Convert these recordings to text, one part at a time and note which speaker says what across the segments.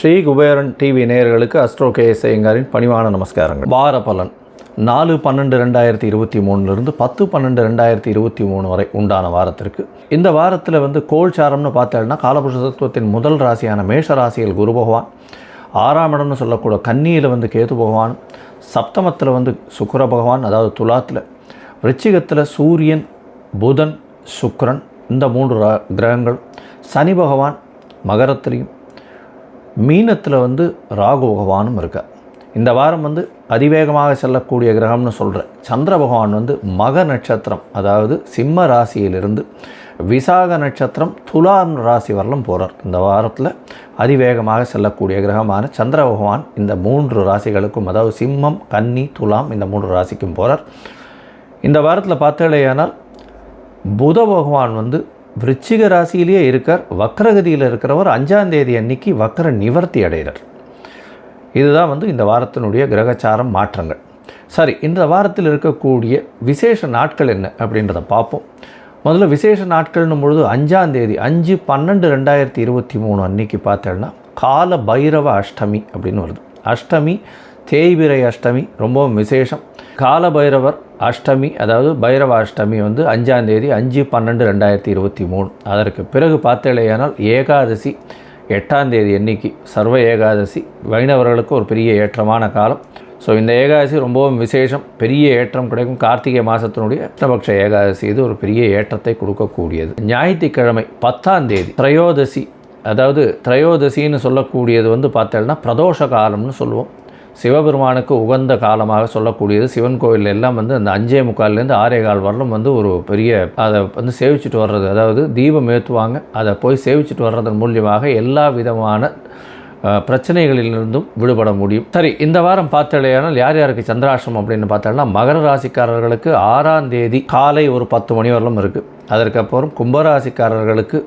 Speaker 1: Sri Kuberan TV நேயர்களுக்கு astro KS ஐயங்காரின் பணிவான நமஸ்காரங்கள். வார பலன். நாலு பன்னெண்டு ரெண்டாயிரத்தி இருபத்தி மூணுலேருந்து பத்து பன்னெண்டு ரெண்டாயிரத்தி இருபத்தி மூணு வரை உண்டான வாரத்திற்கு. இந்த வாரத்தில் வந்து கோல்சாரம்னு பார்த்தோம்னா காலபுருஷ தத்துவத்தின் முதல் ராசியான மேஷ ராசியில் குரு பகவான் ஆறாம் இடம்னு சொல்லக்கூடிய கன்னியில் வந்து கேது பகவான் சப்தமத்தில் வந்து சுக்கர பகவான் அதாவது துலாத்தில். விருச்சிகத்தில் சூரியன் புதன் சுக்கரன் இந்த மூன்று ரா- கிரகங்கள் சனி பகவான் மகரத்திலையும் மீனத்தில் வந்து ராகு பகவானும் இருக்கார் இந்த வாரம் வந்து அதிவேகமாக செல்லக்கூடிய கிரகம்னு சொல்கிறேன் சந்திர பகவான் வந்து மக நட்சத்திரம் அதாவது சிம்ம ராசியிலிருந்து விசாக நட்சத்திரம் துலாம் ராசி வரலும் போகிறார் இந்த வாரத்தில் அதிவேகமாக செல்லக்கூடிய கிரகமான சந்திர பகவான் இந்த மூன்று ராசிகளுக்கும் அதாவது சிம்மம் கன்னி துலாம் இந்த மூன்று ராசிக்கும் போகிறார் இந்த வாரத்தில் பார்த்தேலையானால் புத பகவான் வந்து விருச்சிக ராசியிலேயே இருக்கார். வக்ரகதியில் இருக்கிறவர் அஞ்சாம் தேதி அன்னைக்கு வக்ர நிவர்த்தி அடைகிறார். இதுதான் வந்து இந்த வாரத்தினுடைய கிரகச்சாரம் மாற்றங்கள். சரி இந்த வாரத்தில் இருக்கக்கூடிய விசேஷ நாட்கள் என்ன அப்படின்றத பார்ப்போம். முதல்ல விசேஷ நாட்கள்னும் பொழுது அஞ்சாம் தேதி அஞ்சு பன்னெண்டு ரெண்டாயிரத்தி இருபத்தி மூணு அன்னைக்கு பார்த்தேன்னா கால பைரவ அஷ்டமி அப்படின்னு வருது. அஷ்டமி தேய்பிரை அஷ்டமி ரொம்பவும் விசேஷம். கால பைரவர் அஷ்டமி அதாவது பைரவ அஷ்டமி வந்து அஞ்சாம் தேதி அஞ்சு பன்னெண்டு ரெண்டாயிரத்தி இருபத்தி மூணு. அதற்கு பிறகு பார்த்தேலையானால் ஏகாதசி எட்டாம் தேதி எண்ணிக்கை சர்வ ஏகாதசி. வைணவர்களுக்கு ஒரு பெரிய ஏற்றமான காலம். ஸோ இந்த ஏகாதசி ரொம்பவும் விசேஷம். பெரிய ஏற்றம் கிடைக்கும் கார்த்திகை மாதத்தினுடைய கிருஷ்ணபக்ஷ ஏகாதசி. இது ஒரு பெரிய ஏற்றத்தை கொடுக்கக்கூடியது. ஞாயிற்றுக்கிழமை பத்தாம் தேதி திரையோதசி. அதாவது திரையோதசின்னு சொல்லக்கூடியது வந்து பார்த்தோம்னா பிரதோஷ காலம்னு சொல்லுவோம். சிவபெருமானுக்கு உகந்த காலமாக சொல்லக்கூடியது. சிவன் கோயில் எல்லாம் வந்து அந்த அஞ்சே முக்கால்லேருந்து ஆறே கால் வரலும் வந்து ஒரு பெரிய அதை வந்து சேவிச்சுட்டு வர்றது. அதாவது தீபம் ஏற்றுவாங்க அதை போய் சேவிச்சுட்டு வர்றதன் மூலியமாக எல்லா விதமான பிரச்சனைகளிலிருந்தும் விடுபட முடியும். சரி இந்த வாரம் பார்த்தாலேயானால் யார் யாருக்கு சந்திராசிரமம் அப்படின்னு பார்த்தோம்னா மகர ராசிக்காரர்களுக்கு ஆறாம் தேதி காலை ஒரு பத்து மணி வரலும் இருக்குது அதற்கப்புறம் கும்பராசிக்காரர்களுக்கு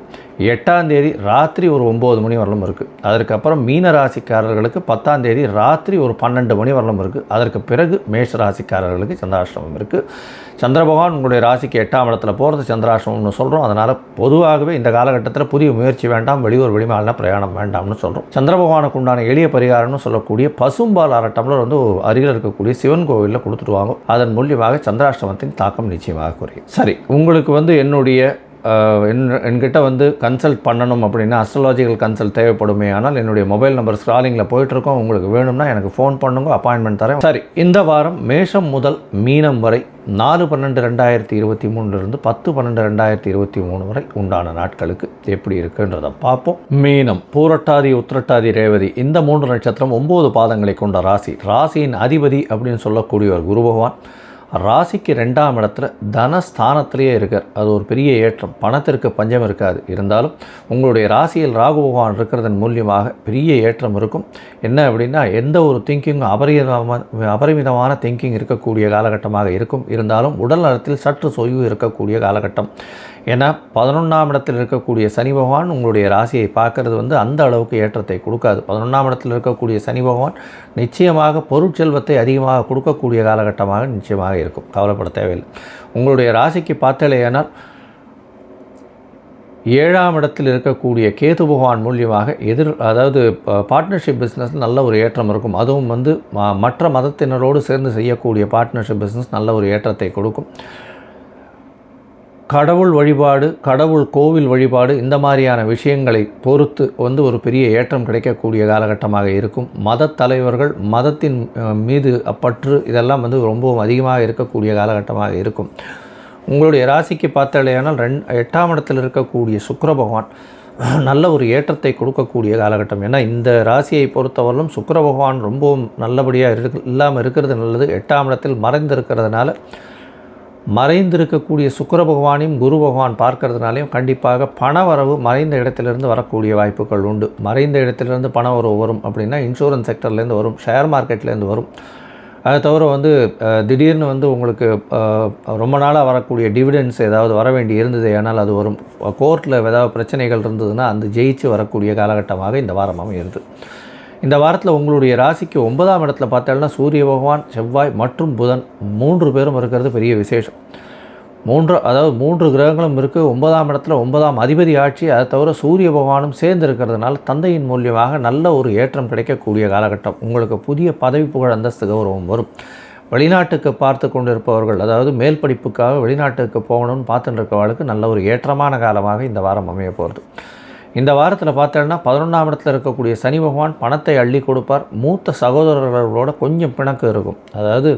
Speaker 1: எட்டாம் தேதி ராத்திரி ஒரு ஒம்பது மணி வரலும் இருக்குது அதற்கப்புறம் மீன ராசிக்காரர்களுக்கு பத்தாம் தேதி ராத்திரி ஒரு பன்னெண்டு மணி வரலும் இருக்குது அதற்கு பிறகு மேஷ ராசிக்காரர்களுக்கு சந்திராஷ்டமம் இருக்குது சந்திர பகவான் உங்களுடைய ராசிக்கு எட்டாம் இடத்துல போகிறது சந்திராஷ்டமம்னு சொல்கிறோம் அதனால் பொதுவாகவே இந்த காலகட்டத்தில் புதிய முயற்சி வேண்டாம் வெளியூர் வெளிமாநில பிரயாணம் வேண்டாம்னு சொல்கிறோம் சந்திர பகவானுக்கு உண்டான எளிய பரிகாரம்னு சொல்லக்கூடிய பசும்பால் அரட்டம்ல வந்து அருகில் இருக்கக்கூடிய சிவன் கோவிலில் கொடுத்துட்டு வாங்க அதன் மூலியமாக சந்திராஷ்டமத்தின் தாக்கம் நிச்சயமாக குறையும். சரி உங்களுக்கு வந்து என்னுடைய என் என்கிட்ட வந்து கன்சல்ட் பண்ணணும் அப்படின்னா அஸ்ட்ராலாஜிக்கல் கன்சல்ட் தேவைப்படுமே. ஆனால் என்னுடைய மொபைல் நம்பர் ஸ்க்ராலிங்கில் போயிட்டுருக்கோம். உங்களுக்கு வேணும்னா எனக்கு ஃபோன் பண்ணுங்க அப்பாயின்மெண்ட் தரேன். சரி இந்த வாரம் மேஷம் முதல் மீனம் வரை நாலு பன்னெண்டு ரெண்டாயிரத்தி இருபத்தி மூணுலேருந்து பத்து பன்னெண்டு ரெண்டாயிரத்தி இருபத்தி மூணு வரை உண்டான நாட்களுக்கு எப்படி இருக்குன்றதை பார்ப்போம். மீனம் பூரட்டாதி உத்திரட்டாதி ரேவதி இந்த மூன்று நட்சத்திரம் ஒம்பது பாதங்களை கொண்ட ராசி. ராசியின் அதிபதி அப்படின்னு சொல்லக்கூடியவர் குரு பகவான். ராசிக்கு ரெண்டாம் இடத்துல தனஸ்தானத்திலேயே இருக்கார். அது ஒரு பெரிய ஏற்றம். பணத்திற்கு பஞ்சம் இருக்காது. இருந்தாலும் உங்களுடைய ராசியில் ராகு பகவான் இருக்கிறதன் மூலியமாக பெரிய ஏற்றம் இருக்கும். என்ன அப்படின்னா எந்த ஒரு திங்கிங்கும் அபரிதமான அபரிமிதமான திங்கிங் இருக்கக்கூடிய காலகட்டமாக இருக்கும். இருந்தாலும் உடல் நலத்தில் சற்று சொய்வு இருக்கக்கூடிய காலகட்டம். ஏன்னா பதினொன்றாம் இடத்தில் இருக்கக்கூடிய சனி பகவான் உங்களுடைய ராசியை பார்க்கறது வந்து அந்த அளவுக்கு ஏற்றத்தை கொடுக்காது. பதினொன்றாம் இடத்தில் இருக்கக்கூடிய சனி பகவான் நிச்சயமாக பொருட்செல்வத்தை அதிகமாக கொடுக்கக்கூடிய காலகட்டமாக நிச்சயமாக இருக்கும். கவலைப்பட தேவையில்லை. உங்களுடைய ராசிக்கு பார்த்தலையானால் ஏழாம் இடத்தில் இருக்கக்கூடிய கேது பகவான் மூலியமாக எதிர் அதாவது பார்ட்னர்ஷிப் பிஸ்னஸ் நல்ல ஒரு ஏற்றம் இருக்கும். அதுவும் வந்து ம- மற்ற மதத்தினரோடு சேர்ந்து செய்யக்கூடிய பார்ட்னர்ஷிப் பிஸ்னஸ் நல்ல ஒரு ஏற்றத்தை கொடுக்கும். கடவுள் வழிபாடு கடவுள் கோவில் வழிபாடு இந்த மாதிரியான விஷயங்களை பொறுத்து வந்து ஒரு பெரிய ஏற்றம் கிடைக்கக்கூடிய காலகட்டமாக இருக்கும். மதத் தலைவர்கள் மதத்தின் மீது பற்று இதெல்லாம் வந்து ரொம்பவும் அதிகமாக இருக்கக்கூடிய காலகட்டமாக இருக்கும். உங்களுடைய ராசிக்கு பார்த்தாலேயானால் ரெண் எட்டாம் இடத்தில் இருக்கக்கூடிய சுக்கர பகவான் நல்ல ஒரு ஏற்றத்தை கொடுக்கக்கூடிய காலகட்டம். ஏன்னா இந்த ராசியை பொறுத்தவரையிலும் சுக்கர பகவான் ரொம்பவும் நல்லபடியாக இருக்கு இல்லாமல் இருக்கிறது நல்லது. எட்டாம் இடத்தில் மறைந்திருக்கிறதுனால மறைந்திருக்கக்கூடிய சுக்கர பகவானையும் குரு பகவான் பார்க்கறதுனாலையும் கண்டிப்பாக பண வரவு மறைந்த இடத்திலிருந்து வரக்கூடிய வாய்ப்புகள் உண்டு. மறைந்த இடத்திலிருந்து பண வரவு வரும் அப்படின்னா இன்சூரன்ஸ் செக்டர்லேருந்து வரும் ஷேர் மார்க்கெட்லேருந்து வரும். அதை தவிர வந்து திடீர்னு வந்து உங்களுக்கு ரொம்ப நாளாக வரக்கூடிய டிவிடெண்ட்ஸ் ஏதாவது வர வேண்டி இருந்தது ஏனால் அது வரும். கோர்ட்டில் ஏதாவது பிரச்சனைகள் இருந்ததுன்னா அந்த ஜெயிச்சு வரக்கூடிய காலகட்டமாக இந்த வாரம் அமைகிறது இந்த வாரத்தில் உங்களுடைய ராசிக்கு ஒன்பதாம் இடத்துல பார்த்தோம்னா சூரிய பகவான் செவ்வாய் மற்றும் புதன் மூன்று பேரும் இருக்கிறது பெரிய விசேஷம். மூன்று அதாவது மூன்று கிரகங்களும் இருக்குது ஒன்பதாம் இடத்துல ஒன்பதாம் அதிபதி ஆட்சி. அதை தவிர சூரிய பகவானும் சேர்ந்து இருக்கிறதுனால தந்தையின் மூலியமாக நல்ல ஒரு ஏற்றம் கிடைக்கக்கூடிய காலகட்டம். உங்களுக்கு புதிய பதவி புகழ் அந்தஸ்து கௌரவம் வரும். வெளிநாட்டுக்கு பார்த்து கொண்டிருப்பவர்கள் அதாவது மேல் படிப்புக்காக வெளிநாட்டுக்கு போகணும்னு பார்த்துட்டு இருக்கவர்களுக்கு நல்ல ஒரு ஏற்றமான காலமாக இந்த வாரம் அமைய போகிறது இந்த வாரத்தில் பார்த்தோன்னா பதினொன்றாம் இடத்துல இருக்கக்கூடிய சனி பகவான் பணத்தை அள்ளி கொடுப்பார். மூத்த சகோதரர்களோட கொஞ்சம் பிணக்கு இருக்கும். அதாவது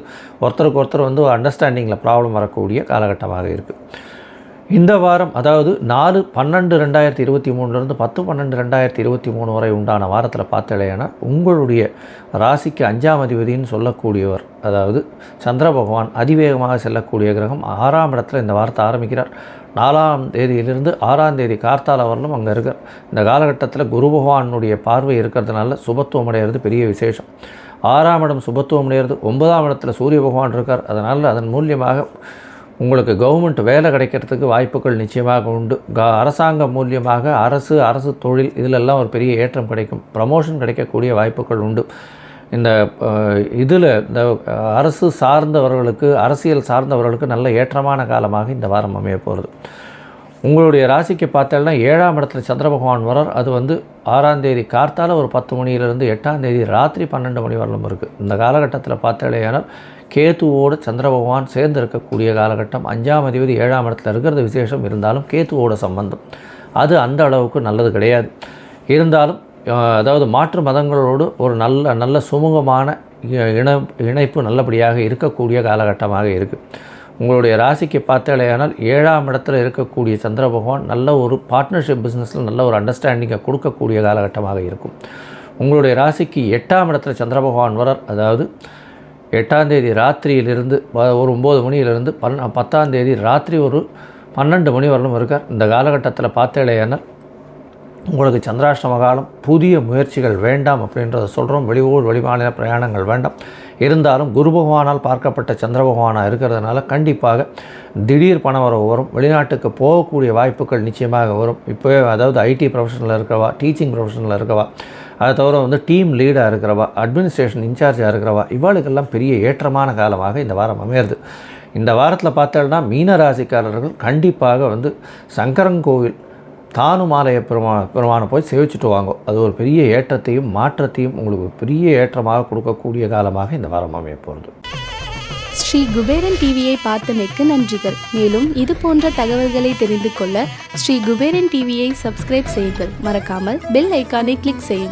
Speaker 1: ஒருத்தருக்கு ஒருத்தர் வந்து அண்டர்ஸ்டாண்டிங்கில் ப்ராப்ளம் வரக்கூடிய காலகட்டமாக இருக்குது இந்த வாரம் அதாவது நாலு பன்னெண்டு ரெண்டாயிரத்தி இருபத்தி மூணுலேருந்து பத்து பன்னெண்டு ரெண்டாயிரத்தி இருபத்தி மூணு வரை உண்டான வாரத்தில் பார்த்தலையானா உங்களுடைய ராசிக்கு அஞ்சாம் அதிபதினு சொல்லக்கூடியவர் அதாவது சந்திர பகவான் அதிவேகமாக செல்லக்கூடிய கிரகம் ஆறாம் இடத்துல இந்த வாரத்தை ஆரம்பிக்கிறார். நாலாம் தேதியிலிருந்து ஆறாம் தேதி கார்த்தால வரலும் அங்கே இருக்கார். இந்த காலகட்டத்தில் குரு பகவானுடைய பார்வை இருக்கிறதுனால சுபத்துவம் அடைகிறது பெரிய விசேஷம். ஆறாம் இடம் சுபத்துவம் அடைகிறது ஒன்பதாம் இடத்துல சூரிய பகவான் இருக்கார். அதனால் அதன் மூலியமாக உங்களுக்கு கவர்மெண்ட் வேலை கிடைக்கிறதுக்கு வாய்ப்புகள் நிச்சயமாக உண்டு. க அரசாங்கம் மூலியமாக அரசு அரசு தொழில் இதிலெல்லாம் ஒரு பெரிய ஏற்றம் கிடைக்கும். ப்ரமோஷன் கிடைக்கக்கூடிய வாய்ப்புகள் உண்டு. இந்த இதில் இந்த அரசு சார்ந்தவர்களுக்கு அரசியல் சார்ந்தவர்களுக்கு நல்ல ஏற்றமான காலமாக இந்த வாரம் அமைய போகிறது உங்களுடைய ராசிக்கு பார்த்தோம்னா ஏழாம் இடத்துல சந்திர பகவான் வரார் அது வந்து ஆறாம் தேதி கார்த்தால ஒரு பத்து மணியிலிருந்து எட்டாம் தேதி ராத்திரி பன்னெண்டு மணி வரலும் இருக்குது இந்த காலகட்டத்தில் பார்த்தாலேயானால் கேத்துவோடு சந்திர பகவான் சேர்ந்து இருக்கக்கூடிய காலகட்டம் அஞ்சாம் அதிபதி ஏழாம் இடத்துல இருக்கிறது விசேஷம். இருந்தாலும் கேத்துவோட சம்பந்தம். அது அந்த அளவுக்கு நல்லது கிடையாது. இருந்தாலும் அதாவது மாற்று மதங்களோடு ஒரு நல்ல நல்ல சுமூகமான இணம் இணைப்பு நல்லபடியாக இருக்கக்கூடிய காலகட்டமாக இருக்குது உங்களுடைய ராசிக்கு பார்த்தாலேயானால் ஏழாம் இடத்துல இருக்கக்கூடிய சந்திர பகவான் நல்ல ஒரு பார்ட்னர்ஷிப் பிஸ்னஸில் நல்ல ஒரு அண்டர்ஸ்டாண்டிங்கை கொடுக்கக்கூடிய காலகட்டமாக இருக்கும். உங்களுடைய ராசிக்கு எட்டாம் இடத்துல சந்திர பகவான் வரார் அதாவது எட்டாந்தேதி ராத்திரியிலிருந்து ஒரு ஒம்பது மணியிலிருந்து பன் பத்தாந்தேதி ராத்திரி ஒரு பன்னெண்டு மணி வரலும் இருக்கார் இந்த காலகட்டத்தில் பார்த்தேலையானால் உங்களுக்கு சந்திராஷ்டம காலம் புதிய முயற்சிகள் வேண்டாம் அப்படின்றத சொல்கிறோம் வெளியூர் வெளிமாநில பிரயாணங்கள் வேண்டாம். இருந்தாலும் குரு பகவானால் பார்க்கப்பட்ட சந்திர பகவானாக இருக்கிறதுனால கண்டிப்பாக திடீர் பணம் வரவு வரும். வெளிநாட்டுக்கு போகக்கூடிய வாய்ப்புகள் நிச்சயமாக வரும். இப்போவே அதாவது ஐடி ப்ரொஃபஷனில் இருக்கவா டீச்சிங் ப்ரொஃபஷனில் இருக்கவா அதை தவிர வந்து டீம் லீடாக இருக்கிறவா அட்மினிஸ்ட்ரேஷன் இன்சார்ஜாக இருக்கிறவா இவாளுக்கெல்லாம் பெரிய ஏற்றமான காலமாக இந்த வாரம் அமையிறது. இந்த வாரத்தில் பார்த்தோம்னா மீன ராசிக்காரர்கள் கண்டிப்பாக வந்து சங்கரங்கோவில் தானுமாலய பெருமா பெருமானை போய் சேவிச்சுட்டு வாங்க. அது ஒரு பெரிய ஏற்றத்தையும் மாற்றத்தையும் உங்களுக்கு பெரிய ஏற்றமாக கொடுக்கக்கூடிய காலமாக இந்த வாரம் அமைய போகிறது
Speaker 2: ஸ்ரீ குபேரன் டிவியை பார்த்தமைக்கு நன்றிகள். மேலும் இது போன்ற தகவல்களை தெரிந்து கொள்ள ஸ்ரீ குபேரன் டிவியை சப்ஸ்கிரைப் செய்யுங்கள். மறக்காமல் பெல் ஐக்கானை கிளிக் செய்யுங்கள்.